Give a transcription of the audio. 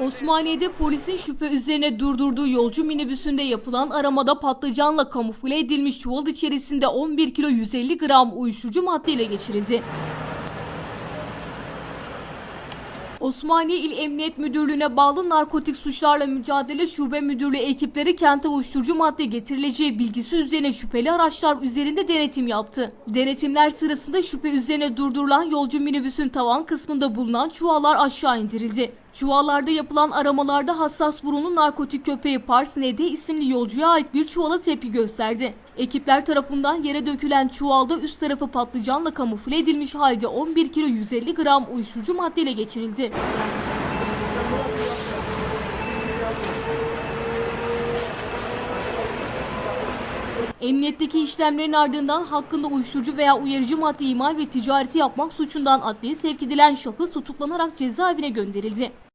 Osmaniye'de polisin şüphe üzerine durdurduğu yolcu minibüsünde yapılan aramada patlıcanla kamufle edilmiş çuval içerisinde 11 kilo 150 gram uyuşturucu madde ile geçirildi. Osmaniye İl Emniyet Müdürlüğü'ne bağlı Narkotik Suçlarla Mücadele Şube Müdürlüğü ekipleri kente uyuşturucu madde getirileceği bilgisi üzerine şüpheli araçlar üzerinde denetim yaptı. Denetimler sırasında şüphe üzerine durdurulan yolcu minibüsün tavan kısmında bulunan çuvallar aşağı indirildi. Çuvallarda yapılan aramalarda hassas burunlu narkotik köpeği Pars Nede isimli yolcuya ait bir çuvala tepki gösterdi. Ekipler tarafından yere dökülen çuvalda üst tarafı patlıcanla kamufle edilmiş halde 11 kilo 150 gram uyuşturucu maddeyle geçirildi. Emniyetteki işlemlerin ardından hakkında uyuşturucu veya uyarıcı madde imal ve ticareti yapmak suçundan adliye sevk edilen şahıs tutuklanarak cezaevine gönderildi.